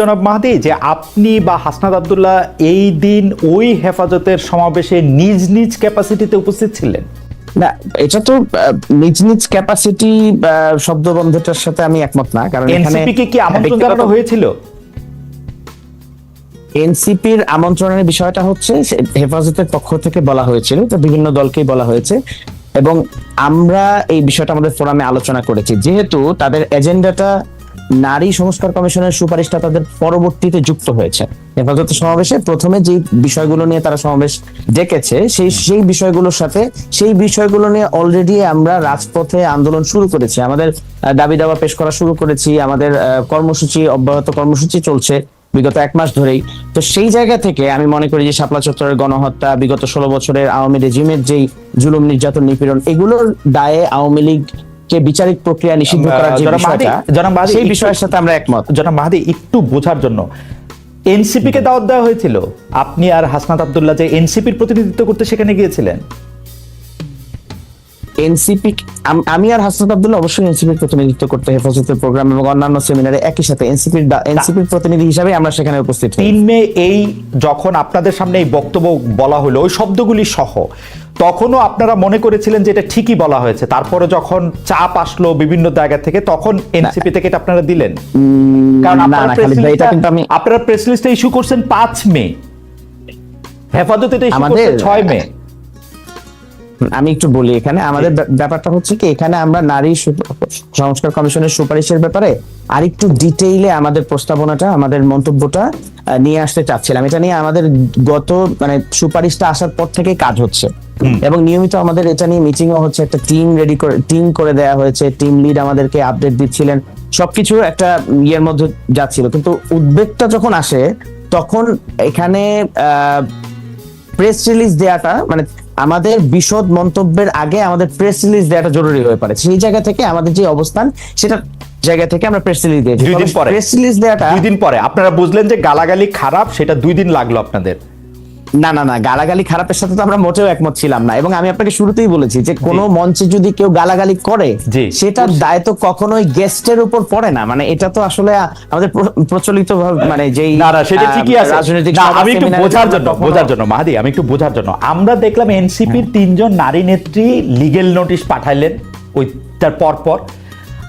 জনাব মাহাদি যে আপনি বা হাসনাদ আবদুল্লাহ এই দিন ওই হেফাজতের সমাবেশে নিজ নিজ ক্যাপাসিটিতে উপস্থিত ছিলেন? না এটা তো নিজ নিজ ক্যাপাসিটি শব্দবন্ধটার সাথে আমি একমত না কারণ এনসিপি কে কি আমন্ত্রণ জানানো হয়েছিল? এনসিপির আমন্ত্রণের বিষয়টা হচ্ছে হেফাজতের পক্ষ থেকে বলা হয়েছিল তো বিভিন্ন দলকেই বলা হয়েছে এবং আমরা এই বিষয়টা আমাদের ফোরামে আলোচনা করেছি। যেহেতু তাদের এজেন্ডাটা নারী সংস্কার কমিশনের সুপারিশটা তাদের পরবর্তীতে যুক্ত হয়েছে। হেফাজতের সমাবেশে প্রথমে যে বিষয়গুলো নিয়ে তারা সমাবেশ ডেকেছে, সেই সেই বিষয়গুলোর সাথে সেই বিষয়গুলো নিয়ে অলরেডি আমরা রাজপথে আন্দোলন শুরু করেছি। আমাদের দাবি দাবা পেশ করা শুরু করেছি, আমাদের কর্মসূচি, অব্যাহত কর্মসূচি চলছে বিগত এক মাস ধরেই। তো সেই জায়গা থেকে আমি মনে করি যে শাপলা চত্বরের গণহত্যা, বিগত ষোলো বছরের আওয়ামী রেজিমের যেই জুলুম, নির্যাতন, নিপীড়ন, এগুলোর দায়ে আওয়ামী লীগ কে বিচারিক প্রক্রিয়া নিষিদ্ধ করার যে বিষয়টা সেই বিষয়ের সাথে আমরা একমত। জনাব মাহাদি একটু বোঝার জন্য। এনসিপি কে দাওয়াত দেওয়া হয়েছিল। আপনি আর হাসনাত আবদুল্লাহ যে এনসিপির প্রতিনিধিত্ব করতে সেখানে গিয়েছিলেন। এনসিপি আমি আর হাসনাত আব্দুল্লাহ অবশ্যই এনসিপির প্রতিনিধিত্ব করতে হেফাজতের প্রোগ্রাম এবং অন্যান্য সেমিনারে একই সাথে এনসিপির এনসিপির প্রতিনিধি হিসাবে আমরা সেখানে উপস্থিত তিন মে এই যখন আপনাদের সামনে এই বক্তব্য বলা হলো ওই শব্দগুলি সহ তখনও আপনারা মনে করেছিলেন যে এটা ঠিকই বলা হয়েছে। তারপরে যখন চাপ আসলো বিভিন্ন জায়গা থেকে তখন এনসিপি থেকে এটা আপনারা দিলেন? কারণ আপনারা না press এটা কিন্তু আমি আপনারা প্রেস লিস্টে ইস্যু করছেন পাঁচ মে। হেফাজত এটা ইস্যু করছে ছয় মে। আমি একটু বলি এখানে আমাদের ব্যাপারটা হচ্ছে কি এখানে আমরা নারী সংস্কার কমিশনের সুপারিশের ব্যাপারে আরেকটু ডিটেইলে আমাদের প্রস্তাবনাটা আমাদের মন্তব্যটা নিয়ে আসতে চাচ্ছিলাম। এটা নিয়ে আমাদের গত মানে সুপারিশটা আসার পর থেকে কাজ হচ্ছে। এবং নিয়মিত আমাদের এটা নিয়ে মিটিং হচ্ছে একটা টিম রেডি করে টিম করে দেয়া হয়েছে টিম লিড আমাদেরকে আপডেট দিচ্ছিলেন। সবকিছু একটা ইয়ের মধ্যে যাচ্ছিল। কিন্তু উদ্বেগটা যখন আসে তখন এখানে আহ প্রেস রিলিজ দেওয়াটা মানে আমাদের বিশদ মন্তব্যের আগে আমাদের প্রেস রিলিজ দেওয়াটা জরুরি হয়ে পড়ে সেই জায়গা থেকে আমাদের যে অবস্থান সেটা জায়গা থেকে আমরা প্রেস রিলিজ দিয়েছি। দুই দিন পরে। প্রেস রিলিজ দেওয়াটা দুই দিন পরে। আপনারা বুঝলেন যে গালাগালি খারাপ সেটা দুই দিন লাগল আপনাদের। না না না গালাগালি খারাপের সাথে তো আমরা মোটেও একমত ছিলাম না। এবং আমি আপনাকে শুরুতেই বলেছি যে কোনো মঞ্চে যদি কেউ গালাগালি করে সেটার দায় তো কখনোই গেস্টের উপর পড়ে না। মানে এটা তো আসলে আমাদের প্রচলিত ভাবে মানে যেই না না সেটা ঠিকই আছে। রাজনৈতিক আমি একটু বোঝার জন্য বোঝার জন্য মাহাদি আমি একটু বোঝার জন্য। আমরা দেখলাম এনসিপির তিনজন নারী নেত্রী লিগেল নোটিশ পাঠাইলেন ওইটার পর পর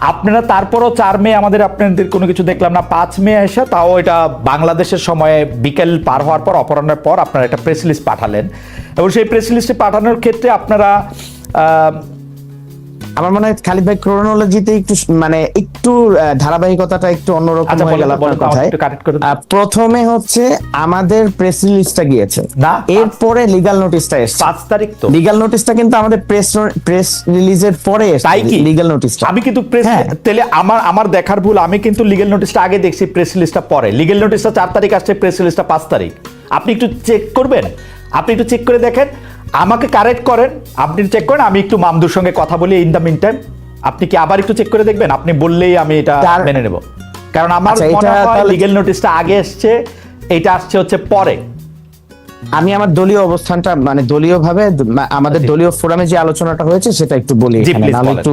আপনারা তারপরও চার মে আমাদের আপনাদের কোনো কিছু দেখলাম না। পাঁচ মে এসে তাও এটা বাংলাদেশের সময়ে বিকেল পার হওয়ার পর অপরাহ্নের পর আপনারা একটা প্রেস লিস্ট পাঠালেন। এবং সেই প্রেস লিস্টে পাঠানোর ক্ষেত্রে আপনারা আমার মনে হয় খালিদ ভাই ক্রোনোলজিতে একটু মানে একটু ধারাবাহিকতাটা একটু অন্যরকম আচ্ছা, হয়ে গেল কথায়। প্রথমে হচ্ছে আমাদের প্রেস রিলিজটা গিয়েছে। না, এরপরে লিগ্যাল নোটিশটা এসেছে। পাঁচ তারিখ তো। লিগ্যাল নোটিশটা কিন্তু আমাদের প্রেস প্রেস রিলিজের পরে তাই কি? লিগ্যাল নোটিশটা আমি কিন্তু প্রেস হ্যাঁ। তাহলে আমার আমার দেখার ভুল আমি কিন্তু লিগাল নোটিশটা আগে দেখছি প্রেস লিস্টটা পরে। লিগেল নোটিশটা চার তারিখ আসছে প্রেস লিস্টটা পাঁচ তারিখ। আপনি একটু চেক করবেন? আপনি একটু চেক করে দেখেন। আমাকে কারেক্ট করেন আপনি চেক করেন আমি একটু মামদুর সঙ্গে কথা বলি ইন দ্য মিন টাইম আপনি কি আবার একটু চেক করে দেখবেন? আপনি বললেই আমি এটা মেনে নেব। কারণ আমার আচ্ছা, মনে হয় লিগেল নোটিশটা আগে এসছে এটা আসছে হচ্ছে পরে। আমি আমার দলীয় অবস্থানটা মানে দলীয় ভাবে আমাদের দলীয় ফোরামে যে আলোচনাটা হয়েছে সেটা একটু বলি এখানে। একটু।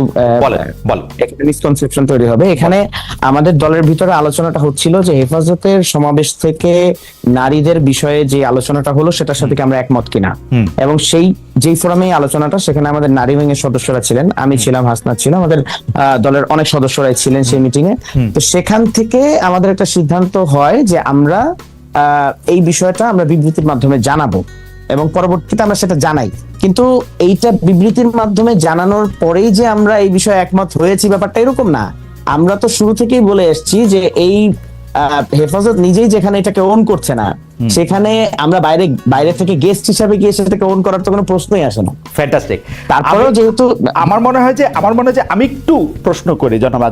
মিসকনসেপশন তৈরি হবে। এখানে আমাদের দলের ভিতরে আলোচনাটা হচ্ছিল যে হেফাজতের সমাবেশ থেকে নারীদের বিষয়ে যে আলোচনাটা হলো সেটার সাথে আমরা একমত কিনা। এবং সেই যেই ফোরামে আলোচনাটা সেখানে আমাদের নারী উইং এর সদস্যরা ছিলেন আমি ছিলাম হাসনাত ছিল আমাদের আহ, দলের অনেক সদস্যরাই ছিলেন সেই মিটিং এ তো সেখান থেকে আমাদের একটা সিদ্ধান্ত হয় যে আমরা এই বিষয়টা আমরা বিবৃতির মাধ্যমে জানাব এবং পরবর্তীতে আমরা সেটা জানাই। কিন্তু এইটা বিবৃতির মাধ্যমে জানানোর পরেই যে আমরা এই বিষয়ে একমত হয়েছি, ব্যাপারটা এরকম না। আমরা তো শুরু থেকেই বলে এসছি যে এই হেফাজত নিজেই যেখানে এটাকে ওন করছে না সেখানে আমরা বাইরে বাইরে থেকে গেস্ট হিসাবে গিয়ে সেটাকে ওন করার তো কোনো প্রশ্নই আসে না। ফ্যান্টাস্টিক তারপরেও যেহেতু আমার মনে হয় যে আমার মনে হয় যে আমি একটু প্রশ্ন করি জনাব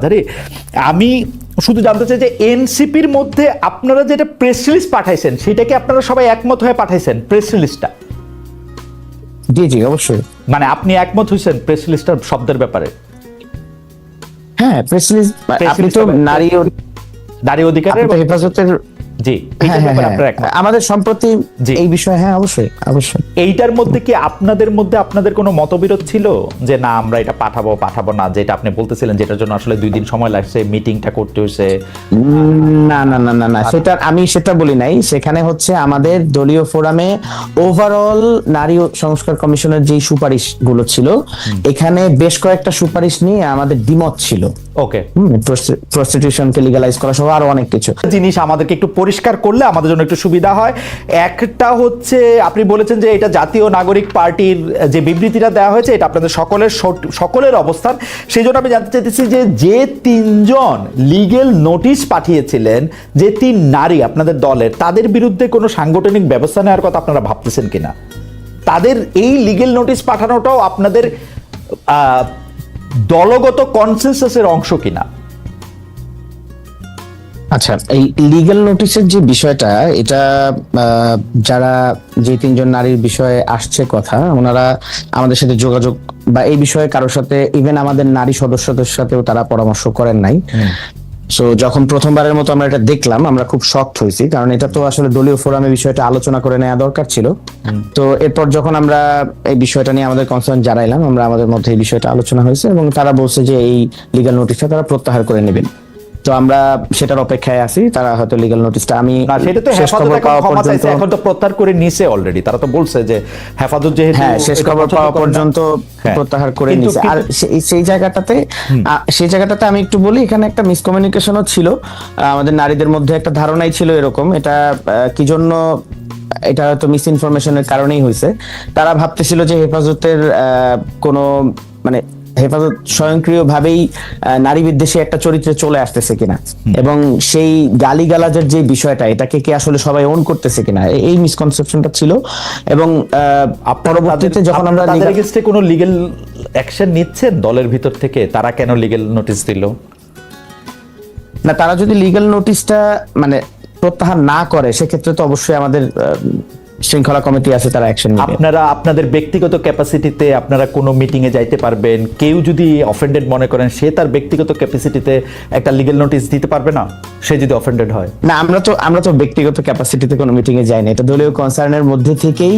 আমি শুধু জানতে চাই যে এনসিপির মধ্যে আপনারা যেটা প্রেস রিলিজ পাঠাইছেন সেটাকে আপনারা সবাই একমত হয়ে পাঠাইছেন প্রেস রিলিজটা জি জি অবশ্যই। মানে আপনি একমত হয়েছেন প্রেস রিলিজটার শব্দের ব্যাপারে? হ্যাঁ প্রেস রিলিজ আপনি তো। নারী নারী অধিকারের হেফাজতের জি হ্যাঁ, হ্যাঁ, হ্যাঁ। আমাদের সম্প্রতি। এই বিষয়ে হ্যাঁ অবশ্যই অবশ্যই। এইটার মধ্যে কি আপনাদের মধ্যে আপনাদের কোনো মতবিরোধ ছিল? যে না আমরা এটা পাঠাবো পাঠাবো না যেটা আপনি বলতেছিলেন যেটার জন্য আসলে দুই দিন সময় লাগছে মিটিংটা করতে হয়েছে? না না না না না সেটা আমি সেটা বলি নাই। সেখানে হচ্ছে আমাদের দলীয় ফোরামে ওভারঅল নারী সংস্কার কমিশনের যে সুপারিশগুলো ছিল এখানে বেশ কয়েকটা সুপারিশ নিয়ে আমাদের দ্বিমত ছিল। ওকে। প্রস্টিটিউশনকে লিগালাইজ করা সহ আরও অনেক কিছু। জিনিস আমাদেরকে একটু পরিষ্কার করলে আমাদের জন্য একটু সুবিধা হয়। একটা হচ্ছে, আপনি বলেছেন যে এটা জাতীয় নাগরিক পার্টির যে বিবৃতিটা দেওয়া হয়েছে, এটা আপনাদের সকলের সকলের অবস্থান। সেই জন্য আমি জানতে চাইতেছি যে যে তিনজন লিগেল নোটিশ পাঠিয়েছিলেন, যে তিন নারী আপনাদের দলের, তাদের বিরুদ্ধে কোনো সাংগঠনিক ব্যবস্থা নেওয়ার কথা আপনারা ভাবতেছেন কিনা? তাদের এই লিগেল নোটিশ পাঠানোটাও আপনাদের দলগত কনসেনসাসের অংশ কিনা? আচ্ছা এই লিগ্যাল নোটিশের যে বিষয়টা এটা যারা যে তিনজন নারীর বিষয়ে আসছে কথা ওনারা আমাদের সাথে যোগাযোগ বা এই বিষয়ে কারোর সাথে ইভেন আমাদের নারী সদস্যদের সাথেও তারা পরামর্শ করেন নাই। সো যখন প্রথমবারের মতো আমরা এটা দেখলাম আমরা খুব শক্ত হয়েছি কারণ এটা তো আসলে দলীয় ফোরামে বিষয়টা আলোচনা করে নেওয়া দরকার ছিল। তো এরপর যখন আমরা এই বিষয়টা নিয়ে আমাদের কনসার্ন জানাইলাম আমরা আমাদের মধ্যে এই বিষয়টা আলোচনা হয়েছে এবং তারা বলছে যে এই লিগ্যাল নোটিশটা তারা প্রত্যাহার করে নেবেন। তো আমরা সেটার অপেক্ষায় আছি তারা হয়তো লিগ্যাল নোটিশটা আমি সেটা তো শেষ হেফাজত খবর এখন পাওয়া পর্যন্ত এখন তো প্রত্যাহার করে নিছে অলরেডি তারা তো বলছে যে হেফাজত যেহেতু হ্যাঁ শেষ খবর পাওয়া পর্যন্ত হ্যাঁ। প্রত্যাহার করে নিছে আর সেই- সেই জায়গাটাতে সেই জায়গাটাতে আমি একটু বলি এখানে একটা মিসকমিউনিকেশনও ছিল। আমাদের নারীদের মধ্যে একটা ধারণাই ছিল এরকম। এটা কি জন্য এটা হয়তো মিস ইনফরমেশনের কারণেই হয়েছে। তারা ভাবতেছিল যে হেফাজতের কোনো মানে হেফাজত স্বয়ংক্রিয়ভাবেই নারী বিদ্বেষী একটা চরিত্রে চলে আসতেছে কিনা। এবং সেই গালিগালাজের যে বিষয়টা এটাকে কি আসলে সবাই ওন করতেছে কিনা? এই মিসকনসেপশনটা ছিল। এবং পরবর্তীতে যখন আমরা তাদের কোনো লিগ্যাল অ্যাকশন নিচ্ছেন দলের ভিতর থেকে? তারা কেন লিগেল নোটিশ দিল? না তারা যদি লিগেল নোটিশটা মানে প্রত্যাহার না করে সেক্ষেত্রে তো অবশ্যই আমাদের শৃঙ্খলা কমিটি আছে তারা অ্যাকশন নেবে। আপনারা আপনাদের ব্যক্তিগত ক্যাপাসিটিতে আপনারা কোনো মিটিং এ যাইতে পারবেন। কেউ যদি অফেন্ডেড মনে করেন সে তার ব্যক্তিগত ক্যাপাসিটিতে একটা লিগ্যাল নোটিশ দিতে পারবে না? সে যদি অফেন্ডেড হয়। না আমরা তো আমরা তো ব্যক্তিগত ক্যাপাসিটিতে কোনো মিটিং এ যাইনি এটা দলীয় কনসার্নের মধ্যে থেকেই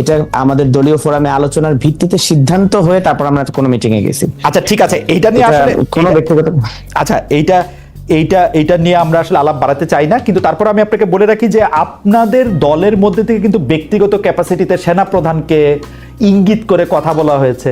এটা আমাদের দলীয় ফোরামে আলোচনার ভিত্তিতে সিদ্ধান্ত হয়ে তারপর আমরা কোনো মিটিং এ গেছি। আচ্ছা ঠিক আছে। এইটা নিয়ে এটা আসলে কোনো ব্যক্তিগত আচ্ছা এইটা এইটা এইটা নিয়ে আমরা আসলে আলাপ বাড়াতে চাই না, কিন্তু তারপর আমি আপনাকে বলে রাখি যে আপনাদের দলের মধ্যে থেকে কিন্তু ব্যক্তিগত ক্যাপাসিটিতে সেনা প্রধানকে ইঙ্গিত করে কথা বলা হয়েছে।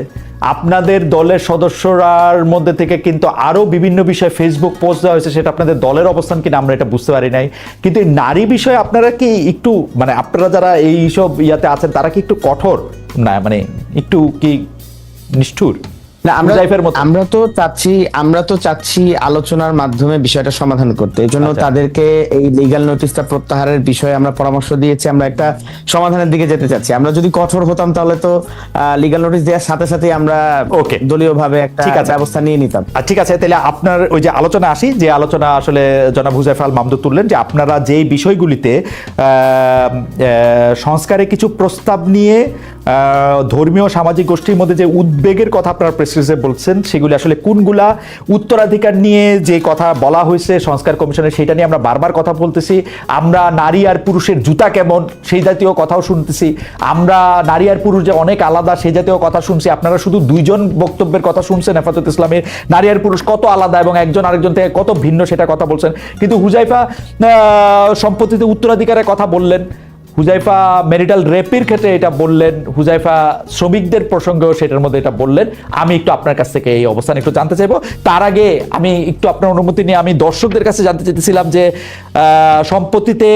আপনাদের দলের সদস্যরার মধ্যে থেকে কিন্তু আরও বিভিন্ন বিষয়ে ফেসবুক পোস্ট দেওয়া হয়েছে, সেটা আপনাদের দলের অবস্থান কিনা আমরা এটা বুঝতে পারি নাই। কিন্তু এই নারী বিষয়ে আপনারা কি একটু মানে আপনারা যারা এই সব ইয়াতে আছেন, তারা কি একটু কঠোর? না মানে একটু কি নিষ্ঠুর? না আমরা তো চাচ্ছি আমরা তো চাচ্ছি আলোচনার মাধ্যমে বিষয়টা সমাধান করতে এই জন্য আচ্ছা। তাদেরকে এই লিগ্যাল নোটিশটা প্রত্যাহারের বিষয়ে আমরা পরামর্শ দিয়েছি আমরা একটা সমাধানের দিকে যেতে চাচ্ছি আমরা যদি কঠোর হতাম তাহলে তো লিগ্যাল নোটিশ দেওয়ার সাথে সাথে আমরা Okay. দলীয়ভাবে একটা ঠিক আছে। ব্যবস্থা নিয়ে নিতাম ঠিক আছে তাহলে আপনার ওই যে আলোচনা আসি যে আলোচনা আসলে জনাব হুজাইফ আল মামদুদ তুললেন যে আপনারা যেই বিষয়গুলিতে সংস্কারে কিছু প্রস্তাব নিয়ে ধর্মীয় সামাজিক গোষ্ঠীর মধ্যে যে উদ্বেগের কথা আপনারা প্রেসক্রিপশনে বলছেন, সেগুলি আসলে কোনগুলা উত্তরাধিকার নিয়ে যে কথা বলা হয়েছে সংস্কার কমিশনের, সেটা নিয়ে আমরা বারবার কথা বলতেছি। আমরা নারী আর পুরুষের জুতা কেমন, সেই জাতীয় কথাও শুনতেছি। আমরা নারী আর পুরুষ যে অনেক আলাদা, সেই জাতীয় কথা শুনছি। আপনারা শুধু দুইজন বক্তব্যের কথা শুনছেন হেফাজত ইসলামের। নারী আর পুরুষ কত আলাদা এবং একজন আরেকজন থেকে কত ভিন্ন সেটা কথা বলছেন। কিন্তু হুজাইফা সম্পত্তিতে উত্তরাধিকারের কথা বললেন। হুজাইফা মেরিটাল রেপের ক্ষেত্রে এটা বললেন, হুজাইফা শ্রমিকদের প্রসঙ্গেও সেটার মধ্যে এটা বললেন। আমি একটু আপনার কাছ থেকে এই অবস্থান একটু জানতে চাইব। তার আগে আমি একটু আপনার অনুমতি নিয়ে আমি দর্শকদের কাছে জানতে চাইতেছিলাম যে সম্পত্তিতে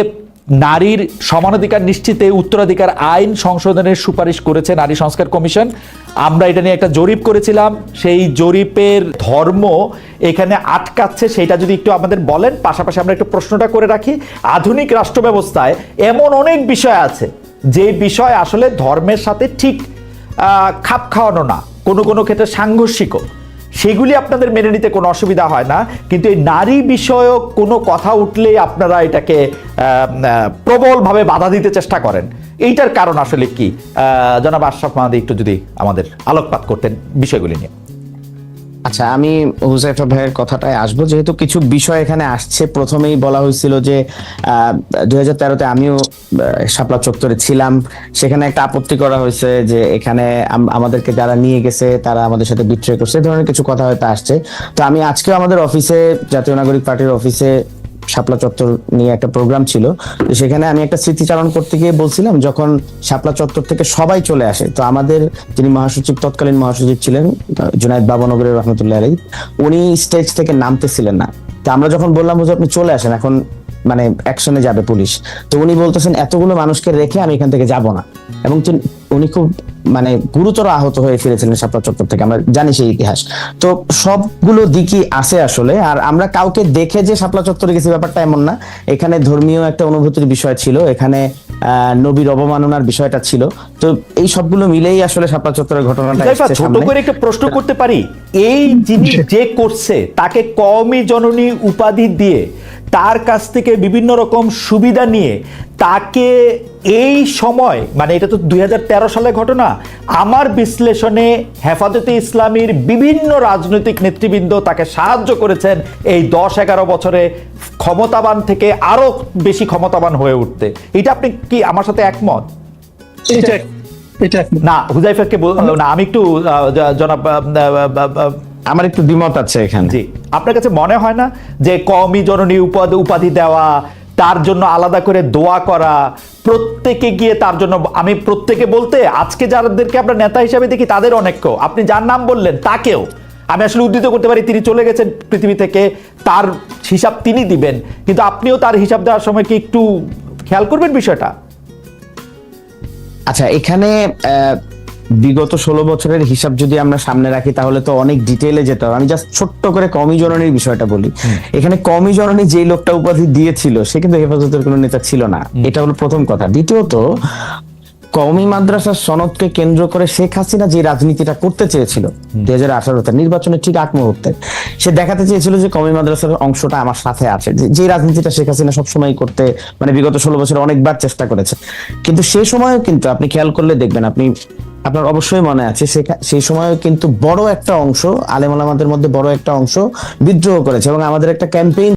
নারীর সমানাধিকার নিশ্চিতে উত্তরাধিকার আইন সংশোধনের সুপারিশ করেছে নারী সংস্কার কমিশন। আমরা এটা নিয়ে একটা জরিপ করেছিলাম। সেই জরিপের ধর্ম এখানে আটকাচ্ছে, সেটা যদি একটু আমাদের বলেন। পাশাপাশি আমরা একটু প্রশ্নটা করে রাখি। আধুনিক রাষ্ট্র ব্যবস্থায় এমন অনেক বিষয় আছে, যে বিষয় আসলে ধর্মের সাথে ঠিক খাপ খাওয়ানো না। কোনো কোনো ক্ষেত্রে সাংঘর্ষিকও। সেগুলি আপনাদের মেনে নিতে কোনো অসুবিধা হয় না। কিন্তু এই নারী বিষয়ক কোনো কথা উঠলে আপনারা এটাকে প্রবলভাবে বাধা দিতে চেষ্টা করেন। এইটার কারণ আসলে কি? জনাব আশরাফ মাহাদি, একটু যদি আমাদের আলোকপাত করতেন বিষয়গুলি নিয়ে। আচ্ছা আমি হুসাইফা ভাইয়ের কথাটায় আসব। যেহেতু কিছু বিষয় এখানে আসছে, প্রথমেই বলা হয়েছিল যে দুই হাজার তেরোতে আমিও শাপলা চত্বরে ছিলাম। সেখানে একটা আপত্তি করা হয়েছে যে, এখানে আমাদেরকে যারা নিয়ে গেছে, তারা আমাদের সাথে বিক্রয় করছে। এ ধরনের কিছু কথা হয়তো আসছে। তো আমি আজকে আমাদের অফিসে, জাতীয় নাগরিক পার্টির অফিসে শাপলা চত্বর নিয়ে একটা প্রোগ্রাম ছিল। তো সেখানে আমি একটা স্মৃতিচারণ করতে গিয়ে বলছিলাম, যখন শাপলা চত্বর থেকে সবাই চলে আসে, তো আমাদের যিনি মহাসচিব, তৎকালীন মহাসচিব ছিলেন জুনায়দ বাবানগরের রহমতুল্লাহ আলী উনি স্টেজ থেকে নামতেছিলেন না। তা আমরা যখন বললাম যে আপনি চলে আসেন, এখন মানে অ্যাকশনে যাবে পুলিশ। তো উনি বলতেছেন এতগুলো মানুষকে রেখে আমি এখান থেকে যাব না। এবং উনি খুব মানে গুরুতর আহত হয়ে ফিরেছিলেন শাপলা চত্বর থেকে। আমরা জানি সেই ইতিহাস। তো সবগুলো দিকই আছে আসলে। আর আমরা কাউকে দেখে যে শাপলা চত্বরে গেছি ব্যাপারটা এমন না। এখানে ধর্মীয় একটা অনুভূতির বিষয় ছিল। এখানে আহ, নবীর অবমাননার বিষয়টা ছিল। তো এই সবগুলো মিলেই আসলে শাপলা চত্বরের ঘটনাটা ছোট করে একটা প্রশ্ন করতে পারি। এই যিনি যে করছে তাকে কমই জননী উপাধি দিয়ে তার কাছ থেকে বিভিন্ন রকম সুবিধা নিয়ে তাকে এই সময় মানে এটা তো দুই সালের ঘটনা আমার বিশ্লেষণে হেফাজতে ইসলামীর বিভিন্ন রাজনৈতিক নেতৃবৃন্দ তাকে সাহায্য করেছেন এই দশ এগারো বছরে ক্ষমতাবান থেকে আরও বেশি ক্ষমতাবান হয়ে উঠতে এটা আপনি কি আমার সাথে একমত। না হুজাইফাকে না আমি একটু জনাব আমার একটু দ্বিমত আছে এখানে। জি। আপনার কাছে মনে হয় না যে কওমি জননী উপাধি উপাধি দেওয়া তার জন্য আলাদা করে দোয়া করা প্রত্যেকে গিয়ে তার জন্য আমি প্রত্যেকে বলতে আজকে যাদেরকে আমরা নেতা হিসাবে দেখি তাদের অনেককেও আপনি যার নাম বললেন তাকেও আমি আসলে উদ্ধৃত করতে পারি তিনি চলে গেছেন পৃথিবী থেকে তার হিসাব তিনি দিবেন। কিন্তু আপনিও তার হিসাব দেওয়ার সময় কি একটু খেয়াল করবেন বিষয়টা? আচ্ছা এখানে আহ, বিগত ষোলো বছরের হিসাব যদি আমরা সামনে রাখি তাহলে তো অনেক ডিটেলে যেতে হবে। আমি জাস্ট ছোট্ট করে কমি জননীর বিষয়টা বলি। এখানে কমি জননী যে লোকটা উপাধি দিয়েছিল সে কিন্তু হেফাজতের কোনো নেতা ছিল না। এটা হলো প্রথম কথা। দ্বিতীয়ত কওমি মাদ্রাসার সনদকে কেন্দ্র করে শেখ হাসিনা যে রাজনীতিটা করতে চেয়েছিল, দুই হাজার আঠারোতে নির্বাচনের ঠিক আগ মুহূর্তে, সে দেখাতে চেয়েছিল যে কওমি মাদ্রাসার অংশটা আমার সাথে আছে। যে- রাজনীতিটা শেখ হাসিনা সবসময় করতে মানে বিগত ষোলো বছর অনেকবার চেষ্টা করেছে। কিন্তু সেই সময়ও কিন্তু, আপনি খেয়াল করলে দেখবেন, আপনি, আপনার অবশ্যই মনে আছে সেই সময়ও কিন্তু বড় একটা অংশ, আলেম আলামাদের মধ্যে বড় একটা অংশ বিদ্রোহ করেছে এবং আমাদের একটা ক্যাম্পেইন